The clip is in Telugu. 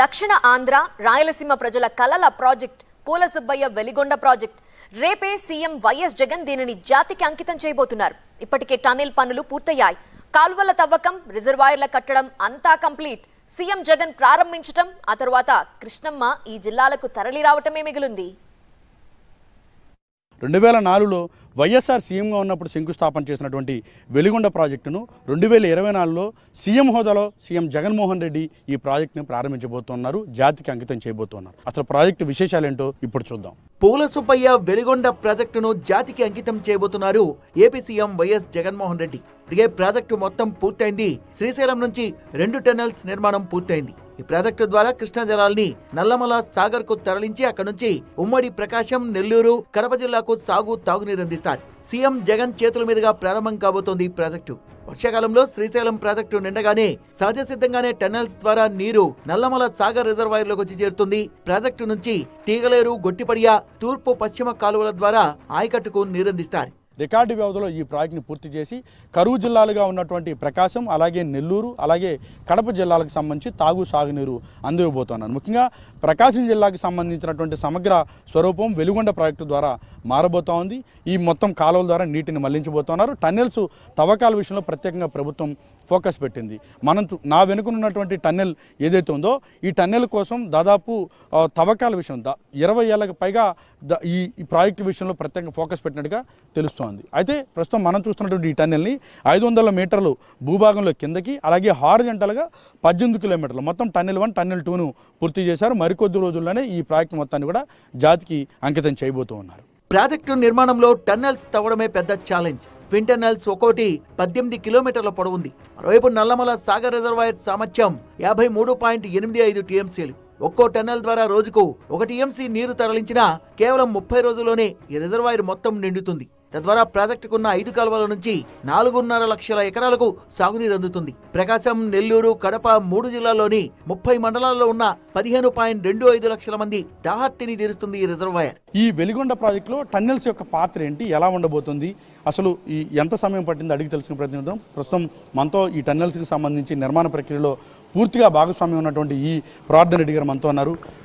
దక్షిణ ఆంధ్ర రాయలసీమ ప్రజల కలల ప్రాజెక్ట్ పూల సుబ్బయ్య వెలిగొండ ప్రాజెక్ట్. రేపే సీఎం వైఎస్ జగన్ దీనిని జాతికి అంకితం చేయబోతున్నారు. ఇప్పటికే టనెల్ పనులు పూర్తయ్యాయి. కాల్వల తవ్వకం రిజర్వాయర్ల కట్టడం అంతా కంప్లీట్. సీఎం జగన్ ప్రారంభించటం ఆ తరువాత కృష్ణమ్మ ఈ జిల్లాలకు తరలి రావటమే మిగిలింది. రెండు వేల నాలుగులో వైఎస్ఆర్ సీఎంగా ఉన్నప్పుడు శంకుస్థాపన చేసినటువంటి వెలిగొండ ప్రాజెక్టును రెండు వేల ఇరవై నాలుగులో సీఎం హోదాలో సీఎం జగన్మోహన్ రెడ్డి ఈ ప్రాజెక్టును ప్రారంభించబోతున్నారు జాతికి అంకితం చేయబోతున్నారు. అసలు ప్రాజెక్టు విశేషాలేంటో ఇప్పుడు చూద్దాం. పూల సుబ్బయ్య వెలిగొండ ప్రాజెక్టును జాతికి అంకితం చేయబోతున్నారు AP CM YS Jaganmohan Reddy. ఇదే ప్రాజెక్టు మొత్తం పూర్తయింది. శ్రీశైలం నుంచి రెండు టెన్నెల్స్ నిర్మాణం పూర్తయింది. ఈ ప్రాజెక్టు ద్వారా కృష్ణా జలాల్ని నల్లమల సాగర్కు తరలించి అక్కడి నుంచి ఉమ్మడి ప్రకాశం నెల్లూరు కడప జిల్లాకు సాగు తాగునీరు అందిస్తారు. సీఎం జగన్ చేతుల మీదుగా ప్రారంభం కాబోతోంది ఈ ప్రాజెక్టు. వర్షాకాలంలో శ్రీశైలం ప్రాజెక్టు నిండగానే సహజ సిద్ధంగానే టన్నెల్స్ ద్వారా నీరు నల్లమల సాగర్ రిజర్వాయర్లోకి వచ్చి చేరుతుంది. ప్రాజెక్టు నుంచి తీగలేరు గొట్టిపడియ తూర్పు పశ్చిమ కాలువల ద్వారా ఆయకట్టుకు నీరందిస్తారు. రికార్డు వ్యవధిలో ఈ ప్రాజెక్టుని పూర్తి చేసి కరువు జిల్లాలుగా ఉన్నటువంటి ప్రకాశం అలాగే నెల్లూరు అలాగే కడప జిల్లాలకు సంబంధించి తాగు సాగునీరు అందివ్వబోతున్నారు ముఖ్యంగా ప్రకాశం జిల్లాకు సంబంధించినటువంటి సమగ్ర స్వరూపం వెలుగొండ ప్రాజెక్టు ద్వారా మారబోతా ఉంది ఈ మొత్తం కాలువల ద్వారా నీటిని మళ్ళించబోతున్నారు. టన్నెల్స్ తవ్వకాల విషయంలో ప్రత్యేకంగా ప్రభుత్వం ఫోకస్ పెట్టింది. మనం నా వెనుకనున్నటువంటి టన్నెల్ ఏదైతే ఉందో ఈ టన్నెల్ కోసం దాదాపు తవ్వకాల విషయం దా ఇరవై ఏళ్ళకి పైగా ఈ ప్రాజెక్టు విషయంలో ప్రత్యేకంగా ఫోకస్ పెట్టినట్టుగా తెలుస్తుంది. అయితే ప్రస్తుతం మనం చూస్తున్నటువంటి ఈ టన్నెల్ని ఐదు వందల మీటర్లు భూభాగంలో కిందకి అలాగే హారిజంటల్గా పద్దెనిమిది కిలోమీటర్లు. మొత్తం టన్నెల్ వన్ టన్నెల్ టూను పూర్తి చేశారు. మరికొద్ది రోజుల్లోనే ఈ ప్రాజెక్టు మొత్తాన్ని కూడా జాతికి అంకితం చేయబోతూ ఉన్నారు. ప్రాజెక్టు నిర్మాణంలో టన్నెల్స్ తవ్వడమే పెద్ద ఛాలెంజ్. ట్విన్ టన్నెల్స్ ఒక్కోటి పద్దెనిమిది కిలోమీటర్ల పొడవుంది. మరోవైపు నల్లమల సాగర్ రిజర్వాయర్ సామర్థ్యం యాభై మూడు పాయింట్ ఎనిమిది ఐదు టీఎంసీలు. ఒక్కో టన్నెల్ ద్వారా రోజుకు ఒక టీఎంసీ నీరు తరలించినా కేవలం ముప్పై రోజుల్లోనే ఈ రిజర్వాయర్ మొత్తం నిండుతుంది. తద్వారా ప్రాజెక్టుకున్న ఐదు కాలువల నుంచి నాలుగున్నర లక్షల ఎకరాలకు సాగునీరు అందుతుంది. ప్రకాశం నెల్లూరు కడప మూడు జిల్లాల్లోని ముప్పై మండలాల్లో ఉన్న పదిహేను పాయింట్ రెండు ఐదు లక్షల మంది దాహర్తిని తీరుస్తుంది ఈ రిజర్వాయర్. ఈ వెలిగొండ ప్రాజెక్టులో టన్నెల్స్ యొక్క పాత్ర ఏంటి? ఎలా ఉండబోతుంది? అసలు ఈ ఎంత సమయం పట్టింది అడిగి తెలుసుకునే ప్రయత్నం చేద్దాం. ప్రస్తుతం మనతో ఈ టన్నెల్స్కి సంబంధించి నిర్మాణ ప్రక్రియలో పూర్తిగా భాగస్వామ్యం ఉన్నటువంటి ఈ ప్రార్థన రెడ్డి గారు మనతో అన్నారు